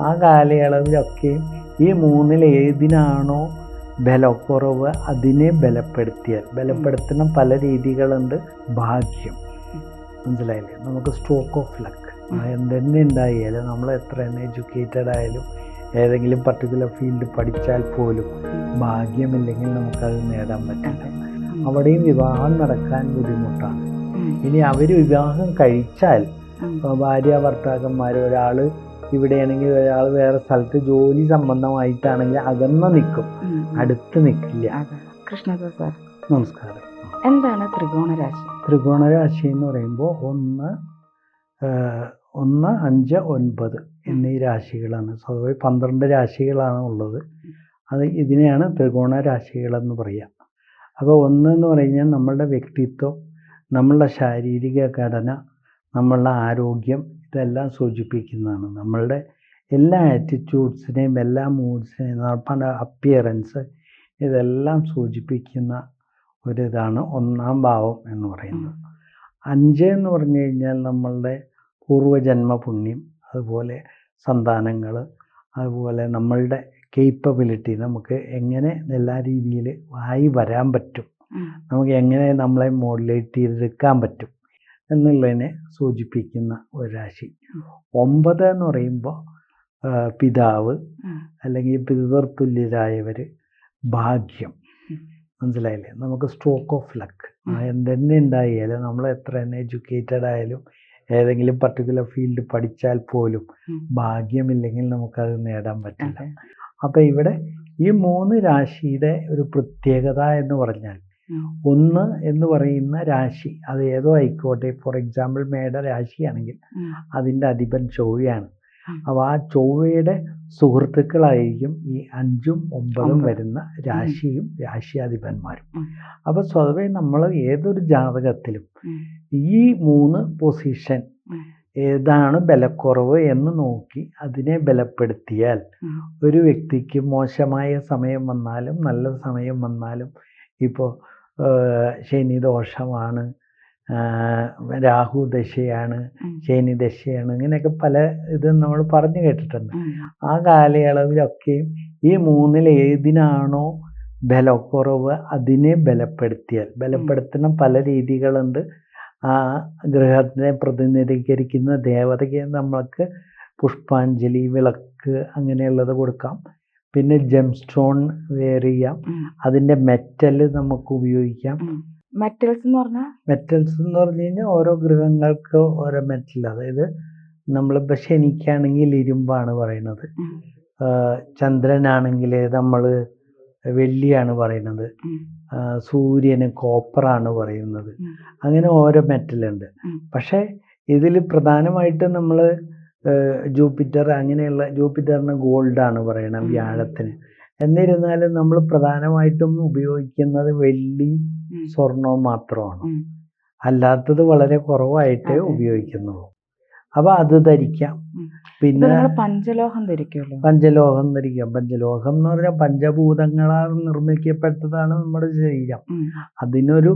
ആ കാലയളവിലൊക്കെയും ഈ മൂന്നിൽ ഏതിനാണോ ബലക്കുറവ് അതിനെ ബലപ്പെടുത്തിയാൽ ബലപ്പെടുത്തുന്ന പല രീതികളുണ്ട് ഭാഗ്യം. മനസ്സിലായില്ലേ? നമുക്ക് സ്ട്രോക്ക് ഓഫ് ലക്ക് എന്തെന്നെ ഉണ്ടായാലും നമ്മൾ എത്ര തന്നെ എഡ്യൂക്കേറ്റഡ് ആയാലും ഏതെങ്കിലും പർട്ടിക്കുലർ ഫീൽഡ് പഠിച്ചാൽ പോലും ഭാഗ്യമില്ലെങ്കിൽ നമുക്കത് നേടാൻ പറ്റില്ല. അവിടെയും വിവാഹം നടക്കാൻ ബുദ്ധിമുട്ടാണ്. ഇനി അവർ വിവാഹം കഴിച്ചാൽ ഭാര്യ ഭർത്താക്കന്മാർ ഒരാൾ ഇവിടെയാണെങ്കിൽ ഒരാൾ വേറെ സ്ഥലത്ത് ജോലി സംബന്ധമായിട്ടാണെങ്കിൽ അകന്ന് നിൽക്കും അടുത്ത് നിൽക്കില്ല കൃഷ്ണദാസ് സാർ. നമസ്കാരം. എന്താണ് ത്രികോണരാശി ത്രികോണരാശി എന്ന് പറയുമ്പോൾ ഒന്ന് ഒന്ന് അഞ്ച് ഒൻപത് എന്നീ രാശികളാണ്. സ്വതവേ പന്ത്രണ്ട് രാശികളാണ് ഉള്ളത്. അത് ഇതിനെയാണ് ത്രികോണ രാശികളെന്ന് പറയുക അപ്പോൾ ഒന്ന് എന്ന് പറഞ്ഞാൽ നമ്മളുടെ വ്യക്തിത്വം നമ്മളുടെ ശാരീരിക ഘടന നമ്മളുടെ ആരോഗ്യം ഇതെല്ലാം സൂചിപ്പിക്കുന്നതാണ്. നമ്മളുടെ എല്ലാ ആറ്റിറ്റ്യൂഡ്സിനെയും എല്ലാ മൂഡ്സിനെയും പല അപ്പിയറൻസ് ഇതെല്ലാം സൂചിപ്പിക്കുന്ന ഒരിതാണ് ഒന്നാം ഭാവം എന്ന് പറയുന്നത്. അഞ്ച് എന്ന് പറഞ്ഞു കഴിഞ്ഞാൽ നമ്മളുടെ പൂർവജന്മ പുണ്യം അതുപോലെ സന്താനങ്ങൾ അതുപോലെ നമ്മളുടെ കേപ്പബിലിറ്റി നമുക്ക് എങ്ങനെ എല്ലാ രീതിയിൽ ആയി വരാൻ പറ്റും. നമുക്ക് എങ്ങനെ നമ്മളെ മോഡുലേറ്റ് ചെയ്തെടുക്കാൻ പറ്റും. എന്നുള്ളതിനെ സൂചിപ്പിക്കുന്ന ഒരു രാശി. ഒമ്പത് എന്ന് പറയുമ്പോൾ പിതാവ് അല്ലെങ്കിൽ പിതൃതുല്യരായവർ ഭാഗ്യം. മനസ്സിലായില്ലേ? നമുക്ക് സ്ട്രോക്ക് ഓഫ് ലക്ക് എന്തെന്നെ ഉണ്ടായാലും നമ്മൾ എത്ര തന്നെ എഡ്യൂക്കേറ്റഡ് ആയാലും ഏതെങ്കിലും പർട്ടിക്കുലർ ഫീൽഡ് പഠിച്ചാൽ പോലും ഭാഗ്യമില്ലെങ്കിൽ നമുക്കത് നേടാൻ പറ്റില്ല. അപ്പം ഇവിടെ ഈ മൂന്ന് രാശിയുടെ ഒരു പ്രത്യേകത എന്ന് പറഞ്ഞാൽ ഒന്ന് എന്ന് പറയുന്ന രാശി അത് ഏതോ ആയിക്കോട്ടെ. ഫോർ എക്സാമ്പിൾ മേട രാശിയാണെങ്കിൽ അതിന്റെ അധിപൻ ചൊവ്വയാണ്. അപ്പോൾ ആ ചൊവ്വയുടെ സുഹൃത്തുക്കളായിരിക്കും ഈ അഞ്ചും ഒമ്പതും വരുന്ന രാശിയും രാശിയാധിപന്മാരും. അധിപന്മാരും അപ്പോൾ സ്വതവേ നമ്മൾ ഏതൊരു ജാതകത്തിലും ഈ മൂന്ന് പൊസിഷൻ ഏതാണ് ബലക്കുറവ് എന്ന് നോക്കി അതിനെ ബലപ്പെടുത്തിയാൽ ഒരു വ്യക്തിക്ക് മോശമായ സമയം വന്നാലും നല്ല സമയം വന്നാലും ഇപ്പോൾ ശനി ദോഷമാണ് ആ, രാഹു ദശയാണ് ശനി ദശയാണ് ഇങ്ങനെയൊക്കെ പല ഇത് നമ്മൾ പറഞ്ഞു കേട്ടിട്ടുണ്ട്. ആ കാലയളവിലൊക്കെയും ഈ മൂന്നിൽ ഏതിനാണോ ബലക്കുറവ് അതിനെ ബലപ്പെടുത്തിയാൽ ബലപ്പെടുത്തുന്ന പല രീതികളുണ്ട്. ആ ഗ്രഹത്തിനെ പ്രതിനിധീകരിക്കുന്ന ദേവതയ്ക്ക് നമ്മൾക്ക് പുഷ്പാഞ്ജലി വിളക്ക് അങ്ങനെയുള്ളത് കൊടുക്കാം. പിന്നെ ജെം സ്റ്റോൺ വെയർ ചെയ്യാം അതിന്റെ മെറ്റൽ നമുക്ക് ഉപയോഗിക്കാം. മെറ്റൽസ് എന്ന് പറഞ്ഞാൽ മെറ്റൽസ് എന്ന് പറഞ്ഞു കഴിഞ്ഞാൽ ഓരോ ഗ്രഹങ്ങൾക്ക് ഓരോ മെറ്റൽ അതായത് നമ്മളിപ്പോൾ ശനിക്കാണെങ്കിൽ ഇരുമ്പാണ് പറയുന്നത്. ചന്ദ്രനാണെങ്കിൽ നമ്മൾ വെള്ളിയാണ് പറയുന്നത്. സൂര്യന് കോപ്പറാണ് പറയുന്നത്. അങ്ങനെ ഓരോ മെറ്റലുണ്ട്. പക്ഷേ ഇതിൽ പ്രധാനമായിട്ട് നമ്മൾ ജൂപ്പിറ്റർ അങ്ങനെയുള്ള ജൂപ്പിറ്ററിന് ഗോൾഡാണ് പറയണം. വ്യാഴത്തിന്. എന്നിരുന്നാലും നമ്മൾ പ്രധാനമായിട്ടും ഉപയോഗിക്കുന്നത് വെള്ളി സ്വർണവും മാത്രമാണ്. അല്ലാത്തത് വളരെ കുറവായിട്ട്. ഉപയോഗിക്കുന്നുള്ളൂ. അപ്പൊ അത് ധരിക്കാം. പിന്നെ പഞ്ചലോഹം ധരിക്കുമല്ലോ പഞ്ചലോഹം ധരിക്കാം. പഞ്ചലോഹം എന്ന് പറഞ്ഞാൽ പഞ്ചഭൂതങ്ങളാൽ നിർമ്മിക്കപ്പെട്ടതാണ് നമ്മുടെ ശരീരം. അതിനൊരു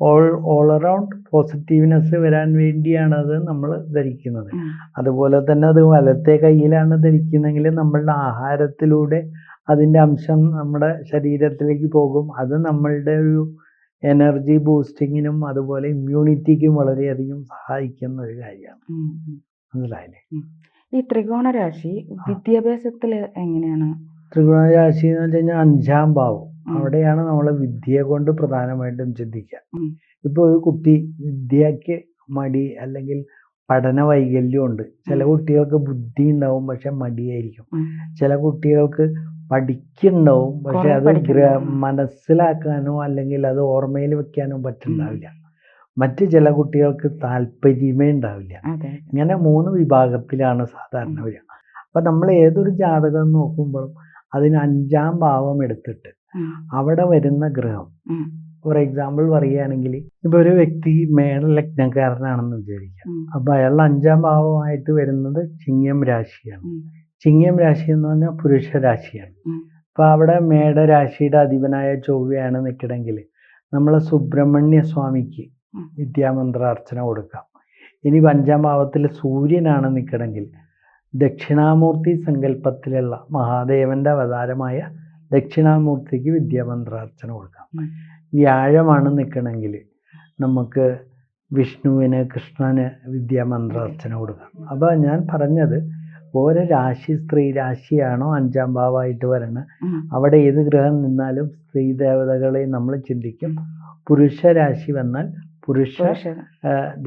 ഓൾ ഓൾ അറൗണ്ട് പോസിറ്റീവ്നെസ് വരാൻ വേണ്ടിയാണ് അത് നമ്മൾ ധരിക്കുന്നത്. അതുപോലെ തന്നെ അത് വലത്തെ കയ്യിലാണ് ധരിക്കുന്നതെങ്കിൽ നമ്മളുടെ ആഹാരത്തിലൂടെ അതിന്റെ അംശം നമ്മുടെ ശരീരത്തിലേക്ക് പോകും. അത് നമ്മളുടെ ഒരു എനർജി ബൂസ്റ്റിങ്ങിനും അതുപോലെ ഇമ്മ്യൂണിറ്റിക്കും വളരെയധികം സഹായിക്കുന്ന ഒരു കാര്യമാണ്. മനസ്സിലായില്ലേ? ഈ ത്രികോണ രാശി വിദ്യാഭ്യാസത്തിൽ എങ്ങനെയാണ്? ത്രികോണ രാശി എന്ന് വെച്ച് കഴിഞ്ഞാൽ അഞ്ചാം ഭാവം. അവിടെയാണ് നമ്മൾ വിദ്യയെ കൊണ്ട് പ്രധാനമായിട്ടും ചിന്തിക്കുക. ഇപ്പൊ ഇപ്പോൾ ഒരു കുട്ടി വിദ്യക്ക് മടി അല്ലെങ്കിൽ പഠന വൈകല്യം ഉണ്ട്. ചില കുട്ടികൾക്ക് ബുദ്ധി ഉണ്ടാവും പക്ഷെ മടിയായിരിക്കും. ചില കുട്ടികൾക്ക് പഠിക്കുന്നുണ്ടാവും പക്ഷെ അത് മനസ്സിലാക്കാനോ അല്ലെങ്കിൽ അത് ഓർമ്മയിൽ വെക്കാനോ പറ്റുന്നുണ്ടാവില്ല. മറ്റ് ചില കുട്ടികൾക്ക് താല്പര്യമേ ഉണ്ടാവില്ല. ഇങ്ങനെ മൂന്ന് വിഭാഗത്തിലാണ് സാധാരണ വരിക. അപ്പം നമ്മൾ ഏതൊരു ജാതകം നോക്കുമ്പോഴും അതിന് അഞ്ചാം ഭാവം എടുത്തിട്ട്. അവിടെ വരുന്ന ഗ്രഹം. ഫോർ എക്സാമ്പിൾ പറയുകയാണെങ്കിൽ ഇപ്പൊ ഒരു വ്യക്തി മേട ലഗ്നക്കാരനാണെന്ന് വിചാരിക്കാം അപ്പൊ അയാളുടെ അഞ്ചാം ഭാവമായിട്ട് വരുന്നത് ചിങ്ങം രാശിയാണ്. ചിങ്ങം രാശി എന്ന് പറഞ്ഞാൽ പുരുഷ രാശിയാണ്. അപ്പൊ അവിടെ മേടരാശിയുടെ അധിപനായ ചൊവ്വയാണ് നിൽക്കണമെങ്കിൽ നമ്മളെ സുബ്രഹ്മണ്യ സ്വാമിക്ക് വിദ്യാമന്ത്ര വിദ്യാമന്ത്രാർച്ചന കൊടുക്കാം. ഇനി അഞ്ചാം ഭാവത്തിൽ സൂര്യനാണ് നിൽക്കണമെങ്കിൽ ദക്ഷിണാമൂർത്തി സങ്കല്പത്തിലുള്ള മഹാദേവന്റെ അവതാരമായ ദക്ഷിണാമൂർത്തിക്ക് വിദ്യാമന്ത്രാർച്ചന കൊടുക്കാം. വ്യാഴമാണ് നിൽക്കണമെങ്കിൽ നമുക്ക് വിഷ്ണുവിന് കൃഷ്ണന് വിദ്യാമന്ത്രാർച്ചന കൊടുക്കാം അപ്പോൾ ഞാൻ പറഞ്ഞത് ഓരോ രാശി സ്ത്രീ രാശിയാണോ അഞ്ചാം ഭാവമായിട്ട് വരണം. അവിടെ ഏത് ഗ്രഹം നിന്നാലും സ്ത്രീ ദേവതകളെ നമ്മൾ ചിന്തിക്കും പുരുഷ രാശി വന്നാൽ പുരുഷ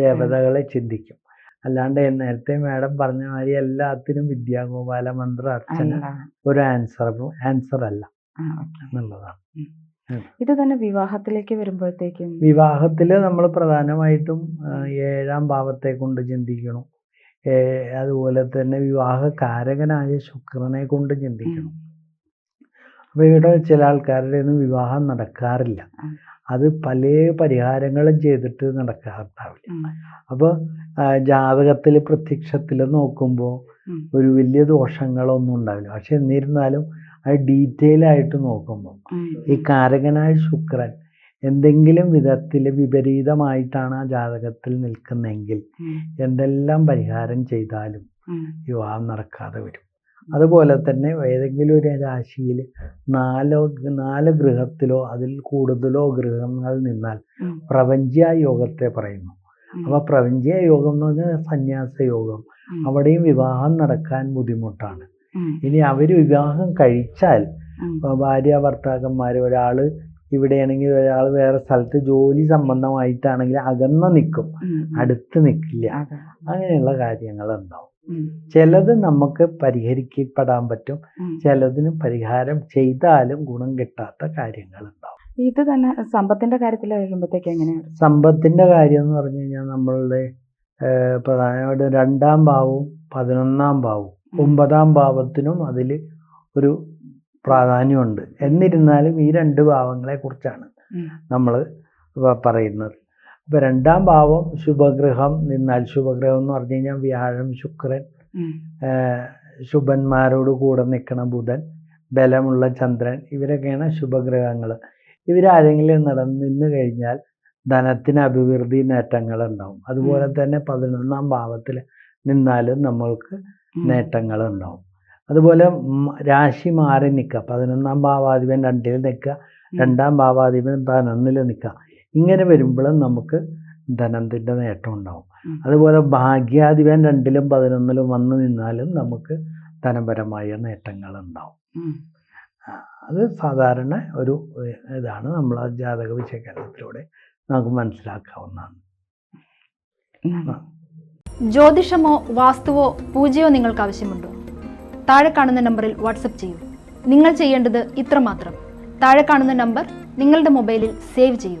ദേവതകളെ ചിന്തിക്കും അല്ലാണ്ട് നേരത്തെ മാഡം പറഞ്ഞ മാതിരി എല്ലാത്തിനും വിദ്യാഗോപാല മന്ത്ര അർച്ചന ഒരു ആൻസർ ആൻസർ അല്ല. എന്നുള്ളതാണ്. ഇത് തന്നെ വിവാഹത്തിലേക്ക് വരുമ്പോഴത്തേക്കും വിവാഹത്തിൽ നമ്മൾ പ്രധാനമായിട്ടും ഏഴാം ഭാവത്തെ കൊണ്ട് ചിന്തിക്കണം അതുപോലെ തന്നെ വിവാഹ കാരകനായ ശുക്രനെ കൊണ്ട് ചിന്തിക്കണം. അപ്പോൾ ഇവിടെ ചില ആൾക്കാരുടെ ഒന്നും വിവാഹം നടക്കാറില്ല. അത് പല പരിഹാരങ്ങളും ചെയ്തിട്ട് നടക്കാറുണ്ടാവില്ല. അപ്പോൾ ജാതകത്തിൽ പ്രത്യക്ഷത്തിൽ നോക്കുമ്പോൾ ഒരു വലിയ ദോഷങ്ങളൊന്നും ഉണ്ടാവില്ല. പക്ഷെ എന്നിരുന്നാലും അത് ഡീറ്റെയിൽ ആയിട്ട് നോക്കുമ്പോൾ ഈ കാരകനായ ശുക്രൻ എന്തെങ്കിലും വിധത്തിൽ വിപരീതമായിട്ടാണ് ആ ജാതകത്തിൽ നിൽക്കുന്നതെങ്കിൽ എന്തെല്ലാം പരിഹാരം ചെയ്താലും. വിവാഹം നടക്കാതെ വരും. അതുപോലെ തന്നെ ഏതെങ്കിലും ഒരു രാശിയിൽ നാലോ നാല് ഗൃഹത്തിലോ അതിൽ കൂടുതലോ ഗൃഹങ്ങൾ നിന്നാൽ പ്രപഞ്ചയോഗത്തെ പ്രപഞ്ച യോഗത്തെ പറയുന്നു. അപ്പൊ അപ്പോൾ പ്രപഞ്ച യോഗം എന്ന് പറഞ്ഞാൽ സന്യാസ യോഗം. അവിടെയും വിവാഹം നടക്കാൻ ബുദ്ധിമുട്ടാണ്. ഇനി അവർ വിവാഹം കഴിച്ചാൽ ഭാര്യ ഭർത്താക്കന്മാർ ഒരാൾ ഇവിടെയാണെങ്കിൽ ഒരാൾ വേറെ സ്ഥലത്ത് ജോലി സംബന്ധമായിട്ടാണെങ്കിൽ അകന്ന് നിൽക്കും അടുത്ത് നിൽക്കില്ല അങ്ങനെയുള്ള കാര്യങ്ങൾ ഉണ്ടാവും. ചിലത് നമുക്ക് പരിഹരിക്കപ്പെടാൻ പറ്റും. ചിലതിന് പരിഹാരം ചെയ്താലും ഗുണം കിട്ടാത്ത കാര്യങ്ങൾ ഉണ്ടാവും ഇത് തന്നെ സമ്പത്തിന്റെ കാര്യത്തിൽ വരുമ്പോഴത്തേക്ക് എങ്ങനെയാണ് സമ്പത്തിന്റെ കാര്യം എന്ന് പറഞ്ഞു കഴിഞ്ഞാൽ നമ്മളുടെ പ്രധാനമായിട്ട് രണ്ടാം ഭാവവും പതിനൊന്നാം ഭാവവും. ഒമ്പതാം ഭാവത്തിനും അതിൽ ഒരു പ്രാധാന്യമുണ്ട്. എന്നിരുന്നാലും ഈ രണ്ട് ഭാവങ്ങളെ കുറിച്ചാണ് നമ്മൾ പറയുന്നത്. ഇപ്പം രണ്ടാം ഭാവം ശുഭഗ്രഹം നിന്നാൽ ശുഭഗ്രഹം എന്ന് പറഞ്ഞു കഴിഞ്ഞാൽ വ്യാഴം ശുക്രൻ ശുഭന്മാരോട് കൂടെ നിൽക്കണ ബുധൻ ബലമുള്ള ചന്ദ്രൻ ഇവരൊക്കെയാണ് ശുഭഗ്രഹങ്ങൾ ഇവരാരെങ്കിലും നടന്ന് നിന്ന് കഴിഞ്ഞാൽ ധനത്തിന് അഭിവൃദ്ധി നേട്ടങ്ങൾ ഉണ്ടാവും. അതുപോലെ തന്നെ പതിനൊന്നാം ഭാവത്തിൽ നിന്നാലും നമ്മൾക്ക്. നേട്ടങ്ങൾ ഉണ്ടാവും. അതുപോലെ രാശി മാറി നിൽക്കുക. പതിനൊന്നാം ഭാവാധിപൻ രണ്ടിൽ നിൽക്കുക. രണ്ടാം ഭാവാധിപൻ പതിനൊന്നിൽ നിൽക്കുക. ഇങ്ങനെ വരുമ്പോഴും നമുക്ക് ധനത്തിന്റെ നേട്ടം ഉണ്ടാവും. അതുപോലെ ഭാഗ്യാധിപൻ രണ്ടിലും പതിനൊന്നിലും വന്നു നിന്നാലും നമുക്ക് ധനപരമായ നേട്ടങ്ങൾ ഉണ്ടാവും. അത് സാധാരണ ഒരു ഇതാണ് നമ്മൾ ജാതക വിശകലനത്തിലൂടെ നമുക്ക് മനസ്സിലാക്കാവുന്നതാണ്. ജ്യോതിഷമോ വാസ്തുവോ പൂജയോ നിങ്ങൾക്ക് ആവശ്യമുണ്ടോ? താഴെ കാണുന്ന നമ്പറിൽ വാട്സപ്പ് ചെയ്യൂ. നിങ്ങൾ ചെയ്യേണ്ടത് ഇത്രമാത്രം. താഴെ കാണുന്ന നമ്പർ നിങ്ങളുടെ മൊബൈലിൽ സേവ് ചെയ്യൂ.